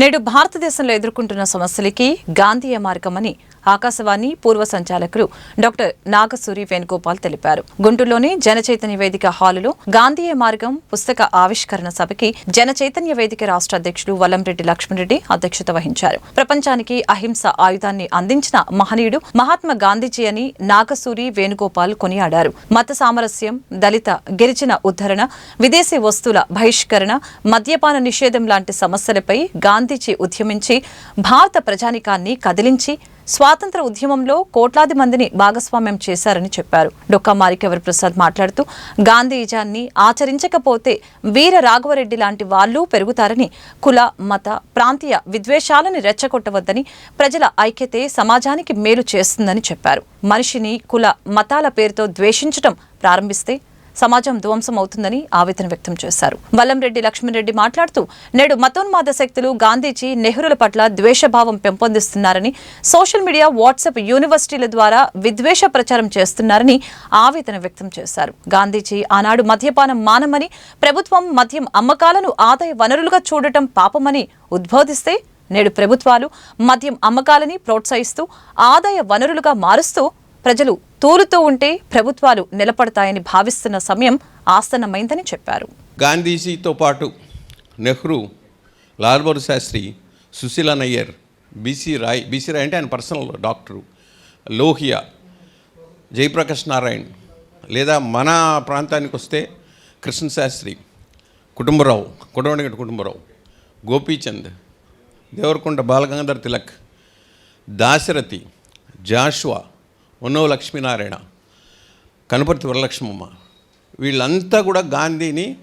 నేడు భారతదేశంలో ఎదుర్కొంటున్న సమస్యలకి గాంధీయ మార్గమని ఆకాశవాణి పూర్వ సంచాలకులు డాక్టర్ నాగసూరి వేణుగోపాల్ తెలిపారు. గుంటూరులోని జనచైతన్య వేదిక హాలులో గాంధీయ మార్గం పుస్తక ఆవిష్కరణ సభకి జనచైతన్య వేదిక రాష్ట్ర అధ్యక్షులు వల్లంరెడ్డి లక్ష్మణరెడ్డి అధ్యక్షత వహించారు. ప్రపంచానికి అహింస ఆయుధాన్ని అందించిన మహనీయుడు మహాత్మా గాంధీజీ అని నాగసూరి వేణుగోపాల్ కొనియాడారు. మత సామరస్యం దళిత గిరిజన ఉద్ధరణ విదేశీ వస్తువుల బహిష్కరణ మద్యపాన నిషేధం లాంటి సమస్యలపై గాంధీజీ ఉద్యమించి భారత ప్రజానికాన్ని కదిలించి స్వాతంత్ర ఉద్యమంలో కోట్లాది మందిని భాగస్వామ్యం చేశారని చెప్పారు. డొక్కా మారికెవరి ప్రసాద్ మాట్లాడుతూ గాంధీజాన్ని ఆచరించకపోతే వీర రాఘవరెడ్డి లాంటి వాళ్ళు పెరుగుతారని కుల మత ప్రాంతీయ విద్వేషాలని రెచ్చగొట్టవద్దని ప్రజల ఐక్యతే సమాజానికి మేలు చేస్తుందని చెప్పారు. మనిషిని కుల మతాల పేరుతో ద్వేషించటం ప్రారంభిస్తే సమాజం ధ్వంసం అవుతుందని ఆవేదన వ్యక్తం చేశారు. వల్లంరెడ్డి లక్ష్మణరెడ్డి మాట్లాడుతూ నేడు మతోన్మాద శక్తులు గాంధీజీ నెహ్రూల పట్ల ద్వేషభావం పెంపొందిస్తున్నారని సోషల్ మీడియా వాట్సాప్ యూనివర్సిటీల ద్వారా విద్వేష ప్రచారం చేస్తున్నారని ఆవేదన వ్యక్తం చేశారు. గాంధీజీ ఆనాడు మద్యపానం మానమని ప్రభుత్వం మద్యం అమ్మకాలను ఆదాయ వనరులుగా చూడటం పాపమని ఉద్బోధిస్తే నేడు ప్రభుత్వాలు మద్యం అమ్మకాలని ప్రోత్సహిస్తూ ఆదాయ వనరులుగా మారుస్తూ ప్రజలు తోలుతో ఉంటే ప్రభుత్వాలు నిలబడతాయని భావిస్తున్న సమయం ఆసన్నమైందని చెప్పారు. గాంధీజీతో పాటు Nehru Lal Shastri Sushila Nayyar B C Roy B C Roy అంటే ఆయన పర్సనల్ డాక్టరు లోహియా జయప్రకాష్ నారాయణ్ లేదా మన ప్రాంతానికి వస్తే కృష్ణ శాస్త్రి కుటుంబరావు కుటుంబ కుటుంబరావు గోపీచంద్ దేవరకొండ బాలగంగాధర్ తిలక్ దాశరథి జాష్వా ఉన్నవ లక్ష్మీనారాయణ కనుపర్తి వరలక్ష్మమ్మ. వీళ్ళంతా కూడా గాంధీని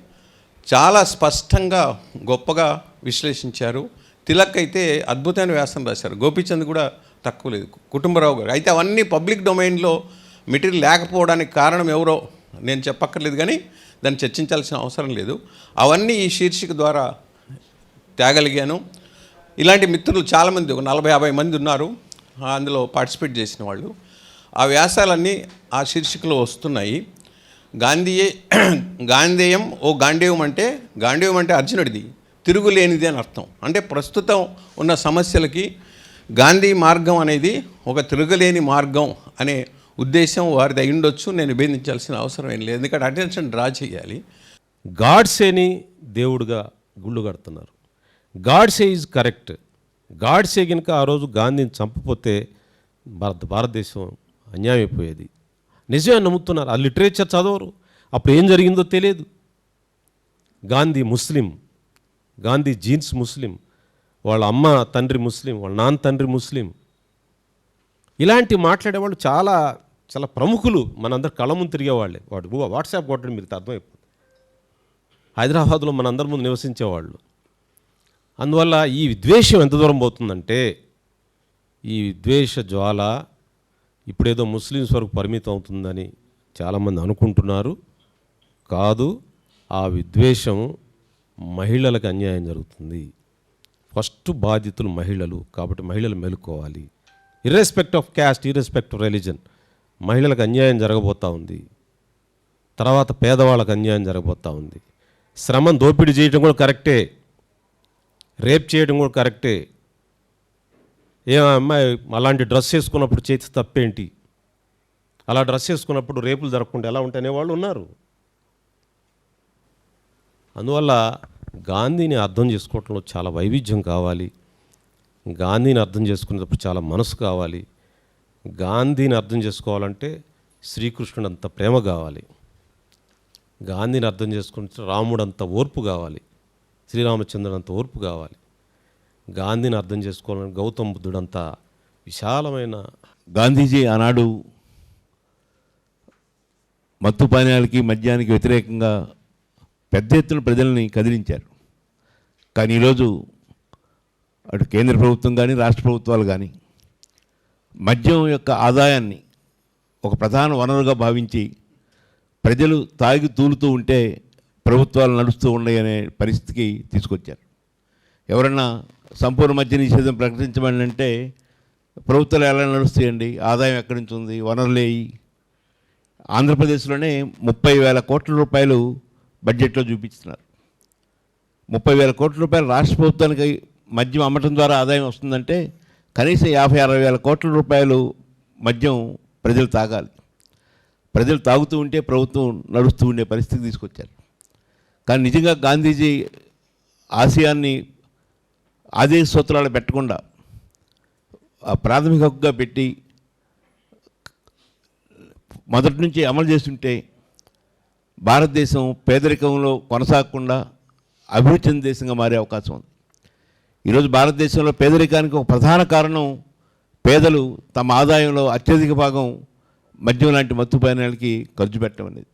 చాలా స్పష్టంగా గొప్పగా విశ్లేషించారు. తిలక్ అయితే అద్భుతమైన వ్యాసం రాశారు. గోపీచంద్ కూడా తక్కువ లేదు. కుటుంబరావు గారు. అయితే అవన్నీ పబ్లిక్ డొమైన్లో మెటీరియల్ లేకపోవడానికి కారణం ఎవరో నేను చెప్పక్కర్లేదు కానీ దాన్ని చర్చించాల్సిన అవసరం లేదు. అవన్నీ ఈ శీర్షిక ద్వారా తేగలిగాను. ఇలాంటి మిత్రులు చాలామంది ఒక నలభై యాభై మంది ఉన్నారు. అందులో పార్టిసిపేట్ చేసిన వాళ్ళు. ఆ వ్యాసాలన్నీ ఆ శీర్షికలో వస్తున్నాయి. గాంధీయే గాంధేయం ఓ గాంధేయం అంటే గాంధేయం అంటే అర్జునుడిది తిరుగులేనిది అని అర్థం. అంటే ప్రస్తుతం ఉన్న సమస్యలకి గాంధీ మార్గం అనేది ఒక తిరగలేని మార్గం అనే ఉద్దేశం వారిది అయి ఉండొచ్చు. నేను నివేదించాల్సిన అవసరం ఏం లేదు. ఎందుకంటే అటెన్షన్ డ్రా చేయాలి. గాడ్సేని దేవుడుగా గుళ్ళు కడుతున్నారు. Godse is correct. గాడ్సే కనుక ఆ రోజు గాంధీని చంపపోతే భారత భారతదేశం అన్యాయం అయిపోయేది నిజమే నమ్ముతున్నారు. ఆ లిటరేచర్ చదవరు. అప్పుడు ఏం జరిగిందో తెలియదు. గాంధీ ముస్లిం. గాంధీ జీన్స్ ముస్లిం. వాళ్ళ అమ్మ తండ్రి ముస్లిం. వాళ్ళ నాన్న తండ్రి ముస్లిం. ఇలాంటి మాట్లాడేవాళ్ళు చాలా చాలా ప్రముఖులు. మనందరు కళ్ళ ముందు తిరిగేవాళ్ళే. వాడు వాట్సాప్ కొట్టడం మీకు అర్థమైపోతుంది. హైదరాబాద్లో మనందరి ముందు నివసించేవాళ్ళు. అందువల్ల ఈ విద్వేషం ఎంత దూరం పోతుందంటే ఈ విద్వేష జ్వాల ఇప్పుడేదో ముస్లిమ్స్ వరకు పరిమితం అవుతుందని చాలామంది అనుకుంటున్నారు. కాదు ఆ విద్వేషం మహిళలకు అన్యాయం జరుగుతుంది. ఫస్ట్ బాధితులు మహిళలు కాబట్టి మహిళలు మెలుకోవాలి. Irrespective of caste irrespective of religion మహిళలకు అన్యాయం జరగబోతూ ఉంది. తర్వాత పేదవాళ్ళకు అన్యాయం జరగబోతూ ఉంది. శ్రమం దోపిడీ చేయడం కూడా కరెక్టే. రేప్ చేయడం కూడా కరెక్టే. ఏ అమ్మాయి అలాంటి డ్రెస్ వేసుకున్నప్పుడు చేతి తప్పేంటి? అలా డ్రెస్ వేసుకున్నప్పుడు రేపులు జరగకుండా ఎలా ఉంటాయనే వాళ్ళు ఉన్నారు. అందువల్ల గాంధీని అర్థం చేసుకోవటంలో చాలా వైవిధ్యం కావాలి. గాంధీని అర్థం చేసుకునేటప్పుడు చాలా మనసు కావాలి. గాంధీని అర్థం చేసుకోవాలంటే శ్రీకృష్ణుడు అంత ప్రేమ కావాలి. గాంధీని అర్థం చేసుకుంటే రాముడు అంత ఓర్పు కావాలి. శ్రీరామచంద్రుడు అంత ఓర్పు కావాలి. గాంధీని అర్థం చేసుకోవాలని గౌతమ బుద్ధుడు అంత విశాలమైన గాంధీజీ ఆనాడు మత్తు పానీయాలకి మద్యానికి వ్యతిరేకంగా పెద్ద ఎత్తున ప్రజల్ని కదిలించారు. కానీ ఈరోజు అటు కేంద్ర ప్రభుత్వం కానీ రాష్ట్ర ప్రభుత్వాలు కానీ మద్యం యొక్క ఆదాయాన్ని ఒక ప్రధాన వనరుగా భావించి ప్రజలు తాగి తూలుతూ ఉంటే ప్రభుత్వాలు నడుస్తూ ఉన్నాయనే పరిస్థితికి తీసుకొచ్చారు. ఎవరన్నా సంపూర్ణ మద్య నిషేధం ప్రకటించమని అంటే ప్రభుత్వాలు ఎలా నడుస్తాయండి? ఆదాయం ఎక్కడి నుంచి ఉంది? వనరులేయి ఆంధ్రప్రదేశ్లోనే ముప్పై వేల కోట్ల రూపాయలు బడ్జెట్లో చూపిస్తున్నారు. ముప్పై వేల కోట్ల రూపాయలు రాష్ట్ర ప్రభుత్వానికి మద్యం అమ్మటం ద్వారా ఆదాయం వస్తుందంటే కనీసం యాభై అరవై వేల కోట్ల రూపాయలు మద్యం ప్రజలు తాగాలి. ప్రజలు తాగుతూ ఉంటే ప్రభుత్వం నడుస్తూ ఉండే పరిస్థితి తీసుకొచ్చారు. కానీ నిజంగా గాంధీజీ ఆశయాన్ని ఆదేశ సూత్రాలు పెట్టకుండా ప్రాథమికగా ప్రాథమిక హక్కుగా పెట్టి మొదటి నుంచి అమలు చేస్తుంటే భారతదేశం పేదరికంలో కొనసాగకుండా అభివృద్ధి చెందిన దేశంగా మారే అవకాశం ఉంది. ఈరోజు భారతదేశంలో పేదరికానికి ఒక ప్రధాన కారణం పేదలు తమ ఆదాయంలో అత్యధిక భాగం మద్యం లాంటి మత్తు ఖర్చు పెట్టడం అనేది.